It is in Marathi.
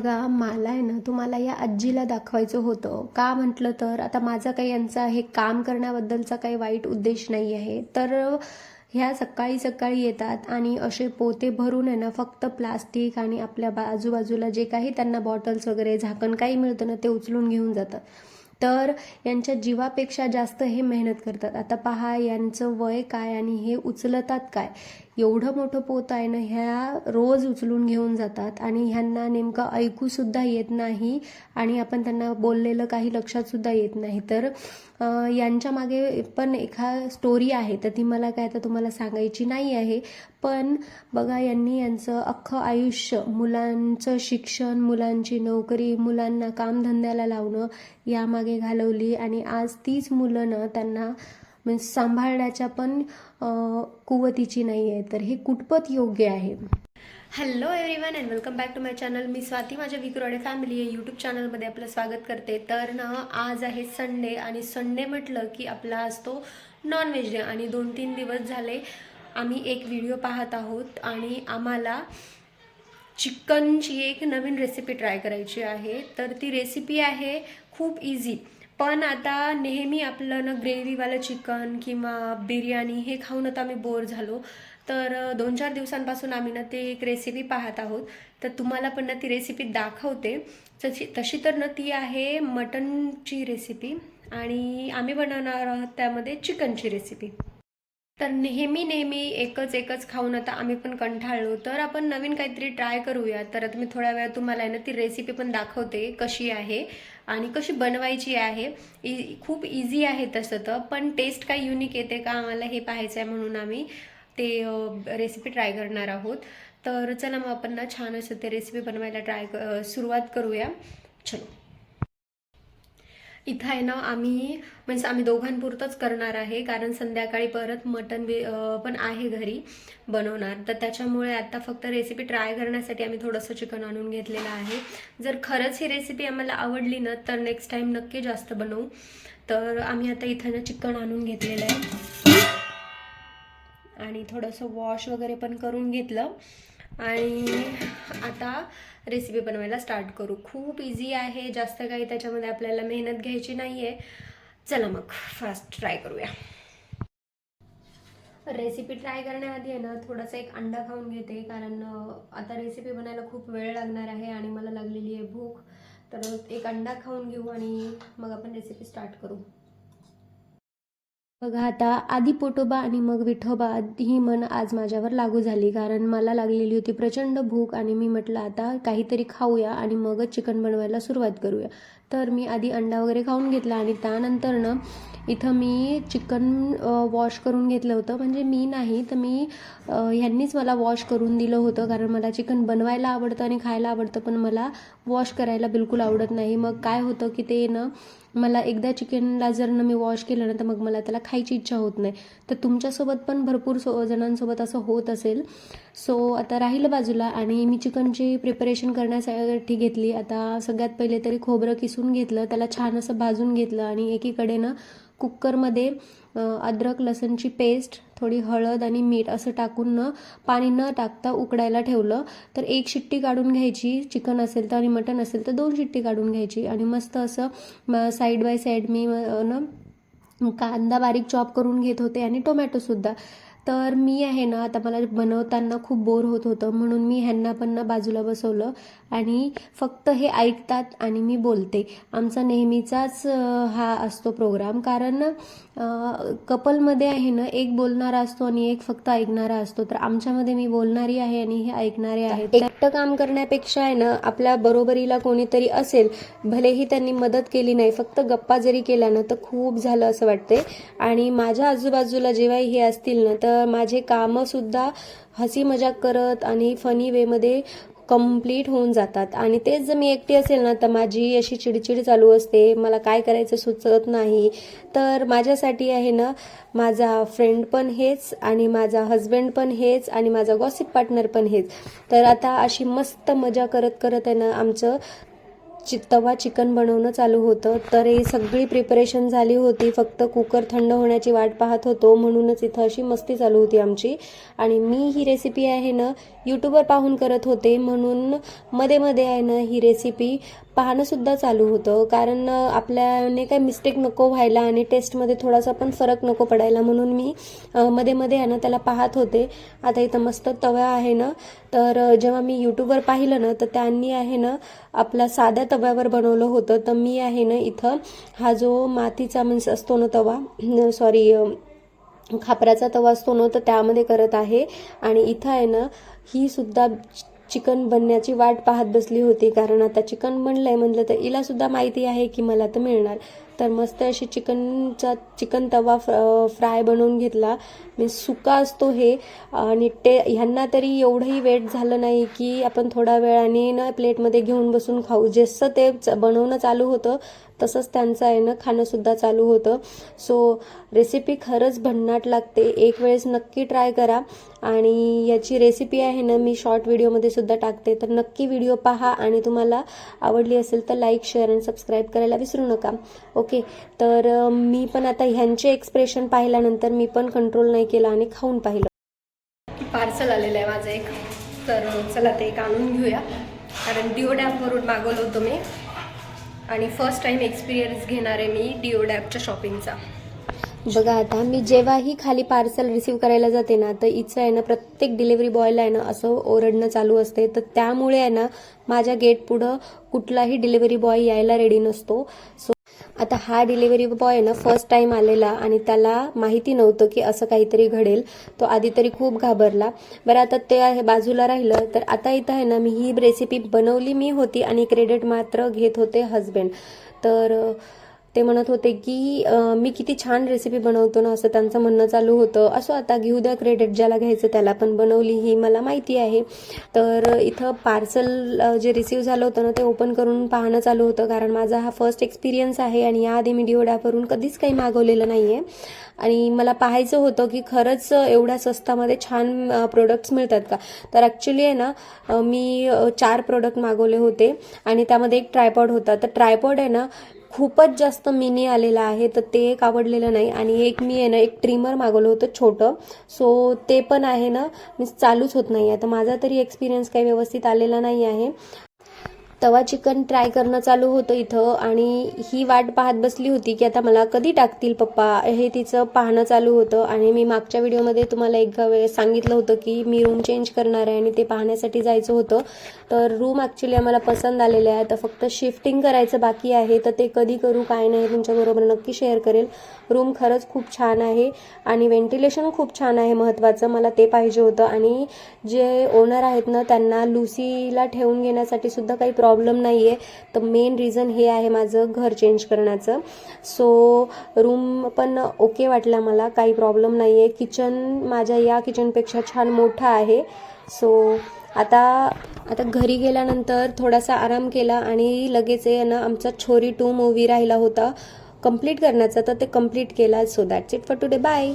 बघा मला आहे ना तुम्हाला या आजीला दाखवायचं होतं. का म्हटलं तर आता माझा काही यांचा हे काम करण्याबद्दलचा काही वाईट उद्देश नाही आहे. तर ह्या सकाळी सकाळी येतात आणि असे पोते भरून आहे ना फक्त प्लास्टिक आणि आपल्या आजूबाजूला जे काही त्यांना बॉटल्स वगैरे झाकण काही मिळतं ना ते उचलून घेऊन जातात. तर यांच्या जीवापेक्षा जास्त हे मेहनत करतात. आता पहा यांचं वय काय आणि हे उचलतात काय? एवढं मोठं पोत आहे ना ह्या रोज उचलून घेऊन जातात आणि ह्यांना नेमकं ऐकूसुद्धा येत नाही आणि आपण त्यांना बोललेलं काही लक्षातसुद्धा येत नाही. तर यांच्या मागे पण एका स्टोरी आहे तर ती मला काय तर तुम्हाला सांगायची नाही आहे. पण बघा यांनी यांचं अख्खं आयुष्य मुलांचं शिक्षण मुलांची नोकरी मुलांना कामधंद्याला लावणं यामागे घालवली आणि आज तीच मुलं ना त्यांना म्हणजे सांभाळण्याच्या पण कुवतीची नाही आहे तर हे कुठपत योग्य आहे. Hello everyone and welcome back to my channel मी स्वाती माझ्या विक्रोडे फॅमिली या यूट्यूब चॅनलमध्ये आपलं स्वागत करते. तर ना आज आहे संडे आणि संडे म्हटलं की आपला असतो नॉनव्हेज डे आणि दोन तीन दिवस झाले आम्ही एक व्हिडिओ पाहत आहोत आणि आम्हाला चिकनची एक नवीन रेसिपी ट्राय करायची आहे. तर ती रेसिपी आहे खूप इझी पण आता नेहमी आपलं ना ग्रेव्हीवालं चिकन किंवा बिर्याणी हे खाऊन आता आम्ही बोर झालो. तर दोन चार दिवसांपासून आम्ही ना ते एक रेसिपी पाहत आहोत. तर तुम्हाला पण ना ती रेसिपी दाखवते. तशी तशी तर ना ती आहे मटनची रेसिपी आणि आम्ही बनवणार आहोत त्यामध्ये चिकनची रेसिपी तर नेहमी नेहमी एकच एकच खाऊन आता आम्ही पण कंठाळलो. तर आपण नवीन काहीतरी ट्राय करूया. तर आता मी थोड्या वेळात तुम्हाला आहे ना ती रेसिपी पण दाखवते कशी आहे आणि कशी बनवायची आहे. इ खूप इझी आहे तसं तर पण टेस्ट काय युनिक येते का आम्हाला हे पाहायचं आहे म्हणून आम्ही ते रेसिपी ट्राय करणार आहोत. तर चला मग आपण ना छान असं ते रेसिपी बनवायला ट्राय सुरुवात करूया. चलो. इथं आहे ना आम्ही म्हणजे आम्ही दोघांपुरतंच करणार आहे कारण संध्याकाळी परत मटन बी पण आहे घरी बनवणार. तर त्याच्यामुळे आता फक्त रेसिपी ट्राय करण्यासाठी आम्ही थोडंसं चिकन आणून घेतलेलं आहे. जर खरंच ही रेसिपी आम्हाला आवडली ना तर नेक्स्ट टाईम नक्की जास्त बनवू. तर आम्ही आता इथं ना चिकन आणून घेतलेलं आहे. आणि थोडंसं वॉश वगैरे पण करून घेतलं. आणि आता रेसिपी बनवायला स्टार्ट करू. खूप इझी आहे जास्त काही त्याच्यामध्ये आपल्याला मेहनत घ्यायची नाही आहे चला मग फास्ट ट्राय करूया. रेसिपी ट्राय करण्याआधी आहे ना थोडासा एक अंडा खाऊन घेते कारण आता रेसिपी बनायला खूप वेळ लागणार आहे आणि मला लागलेली आहे भूक. तर एक अंडा खाऊन घेऊ आणि मग आपण रेसिपी स्टार्ट करू. बघा आता आधी पोटोबा आणि मग विठोबा ही मन आज माझ्यावर लागू झाली. कारण मला लागलेली होती प्रचंड भूक आणि मी म्हटलं आता काहीतरी खाऊया आणि मगच चिकन बनवायला सुरुवात करूया. तर मी आधी अंडा वगैरे खाऊन घेतला आणि त्यानंतर ना इथं मी चिकन वॉश करून घेतलं होतं. म्हणजे मी नाही तर मी ह्यांनीच मला वॉश करून दिलं होतं. कारण मला चिकन बनवायला आवडतं आणि खायला आवडतं पण मला वॉश करायला बिलकुल आवडत नाही. मग काय होतं की ते ना मला एकदा चिकनला जर ना मी वॉश केलं ना तर मग मला त्याला खायची इच्छा होत नाही. तर तुमच्यासोबत पण भरपूर सो जणांसोबत असं होत असेल. सो आता राहिलं बाजूला आणि मी चिकनची प्रिपरेशन करण्यासाठी घेतली. आता सगळ्यात पहिले तरी खोबरं किसून घेतलं त्याला छान असं भाजून घेतलं आणि एकीकडे ना कुकरमध्ये अद्रक लसणची पेस्ट थोडी हळद आणि मीठ असं टाकून न पाणी न टाकता उकडायला ठेवलं तर एक शिट्टी काढून घ्यायची. चिकन असेल तर आणि मटन असेल तर दोन शिट्टी काढून घ्यायची. आणि मस्त असं साईड बाय साईड मी अ, न कांदा बारीक चॉप करून घेत होते आणि टोमॅटोसुद्धा तर मी आहे ना आता मला बनवताना खूप बोर होत होतं म्हणून मी ह्यांना पण ना बाजूला बसवलं आणि फक्त हे ऐकतात आणि मी बोलते. आमचा नेहमीचाच हा असतो प्रोग्राम कारण कपलमध्ये आहे ना एक बोलणारा असतो आणि एक फक्त ऐकणारा असतो. तर आमच्यामध्ये मी बोलणारी आहे आणि हे ऐकणारे आहेत. एकटं काम करण्यापेक्षा आहे ना आपल्या बरोबरीला कोणीतरी असेल भलेही त्यांनी मदत केली नाही फक्त गप्पा जरी केल्या ना तर खूप झालं असं वाटते आणि माझ्या आजूबाजूला जेव्हा हे असतील ना तर माझे कामंसुद्धा हसी मजाक करत आणि फनी वेमध्ये कंप्लीट होऊन जातात. आणि तेच जर मी एकटी असेल ना तर माझी अशी चिडचिड चालू असते. मला काय करायचं सुचत नाही. तर माझ्यासाठी आहे ना माझा फ्रेंड पण हेच आणि माझा हस्बंड पण हेच आणि माझा गॉसिप पार्टनर पण हेच. तर आता अशी मस्त मजा करत करत आहे ना आमचं चि तवा चिकन बनवणं चालू होतं. तर हे सगळी प्रिपरेशन झाली होती. फक्त कुकर थंड होण्याची वाट पाहत होतो. म्हणूनच इथं अशी मस्ती चालू होती आमची. आणि मी ही रेसिपी आहे ना यूट्यूबवर पाहून करत होते. म्हणून मध्ये मध्ये आहे ना ही रेसिपी पाहणंसुद्धा चालू होतं. कारण आपल्याने काही मिस्टेक नको व्हायला आणि टेस्टमध्ये थोडासा पण फरक नको पडायला म्हणून मी मध्ये मध्ये आहे ना त्याला पाहत होते. आता इथं मस्त तवा आहे ना. तर जेव्हा मी यूट्यूबवर पाहिलं ना तर त्यांनी आहे ना आपला साध्या तव्यावर बनवलं होतं. तर मी आहे ना इथं हा जो मातीचा मीन्स असतो ना तवा सॉरी खापराचा तवा असतो ना तर त्यामध्ये करत आहे. आणि इथं आहे ना ही सुद्धा चिकन बनण्याची वाट पाहत बसली होती. कारण आता चिकन बनलंय म्हणलं तर हिला सुद्धा माहिती आहे की मला तर मिळणार. तर मस्त अशी चिकनचा चिकन तवा फ्राय बनवून घेतला. मी सुका असतो हे. आणि टे ह्यांना तरी एवढंही वेट झालं नाही की आपण थोडा वेळाने ना प्लेटमध्ये घेऊन बसून खाऊ. जसं ते च- बनवणं चालू होतं तसंच त्यांचं आहे ना खाणंसुद्धा चालू होतं. सो रेसिपी खरंच भन्नाट लागते. एक वेळेस नक्की ट्राय करा. आणि याची रेसिपी आहे ना मी शॉर्ट व्हिडिओमध्ये सुद्धा टाकते. तर नक्की व्हिडिओ पहा. आणि तुम्हाला आवडली असेल तर लाईक शेअर आणि सबस्क्राईब करायला विसरू नका. ओके तर अं, मी पण आता ह्यांचे एक्सप्रेशन पाहिल्यानंतर मी पण कंट्रोल नाही केला आणि खाऊन पाहिलं. पार्सल आलेलं आहे माझं एक. तर चला ते एक आणून घेऊया. कारण डिओ डॅपवरून मागवलं होतं मी. आणि फर्स्ट टाइम एक्सपिरियन्स घेणार आहे मी डिओ डॅपच्या शॉपिंगचा बघा आता मी जेव्हाही खाली पार्सल रिसीव करायला जाते ना तर इथं आहे ना प्रत्येक डिलिव्हरी बॉयला आहे ना असं ओरडणं चालू असते. तर त्यामुळे आहे ना माझ्या गेट पुढं कुठलाही डिलिव्हरी बॉय यायला रेडी नसतो. सो आता हा डिलिव्हरी बॉय आहे ना फर्स्ट टाइम आलेला आणि त्याला माहिती नव्हतं की असं काहीतरी घडेल. तो आधी तरी खूप घाबरला. बरं आता ते आहे बाजूला राहिलं तर आता इथं आहे ना मी ही रेसिपी बनवली मी होती आणि क्रेडिट मात्र घेत होते हजबंड तर ते म्हणत होते की मी किती छान रेसिपी बनवतो ना असं त्यांचं म्हणणं चालू होतं. असं आता घेऊ द्या क्रेडिट ज्याला घ्यायचं त्याला पण बनवली ही मला माहिती आहे. तर इथं पार्सल जे रिसीव झालं होतं ना ते ओपन करून पाहणं चालू होतं. कारण माझा हा फर्स्ट एक्सपिरियन्स आहे आणि याआधी मी डिओडावरून कधीच काही मागवलेलं नाही आहे आणि मला पाहायचं होतं की खरंच एवढ्या स्वस्तामध्ये छान प्रोडक्ट्स मिळतात का? तर ॲक्च्युली आहे ना मी चार प्रोडक्ट मागवले होते. आणि त्यामध्ये एक ट्रायपॉड होता. तर ट्रायपॉड आहे ना खूपच जास्त मिनी आलेलं आहे तर ते एक आवडलेलं नाही. आणि एक मी आहे ना एक ट्रिमर मागवलं होतं छोटं. सो ते पण आहे ना मी चालूच होत नाही आहे तर माझा तरी एक्सपिरियन्स काही व्यवस्थित आलेला नाही आहे तवा चिकन ट्राय करणं चालू होतं इथं आणि ही वाट पाहत बसली होती की आता मला कधी टाकतील पप्पा? हे तिचं पाहणं चालू होतं आणि मी मागच्या व्हिडिओमध्ये तुम्हाला एक वेळेस सांगितलं होतं की मी रूम चेंज करणार आहे आणि ते पाहण्यासाठी जायचं होतं. तर रूम ॲक्च्युली आम्हाला पसंत आलेले आहे तर फक्त शिफ्टिंग करायचं बाकी आहे. तर ते कधी करू काय नाही तुमच्याबरोबर नक्की शेअर करेल. रूम खरंच खूप छान आहे आणि व्हेंटिलेशन खूप छान आहे महत्त्वाचं मला ते पाहिजे होतं. आणि जे ओनर आहेत ना त्यांना लुसीला ठेवून घेण्यासाठी सुद्धा काही प्रॉब्लेम प्रॉब्लेम नाही आहे तर मेन रिझन हे आहे माझं घर चेंज करण्याचं. सो रूम पण ओके वाटला मला. काही प्रॉब्लेम नाही आहे किचन माझ्या या किचनपेक्षा छान मोठं आहे. सो आता आता घरी गेल्यानंतर थोडासा आराम केला आणि लगेच आहे ना आमचा छोरी टू मूवी राहिला होता. कंप्लीट करण्याचा. तर ते कंप्लीट केला. So that's it for today bye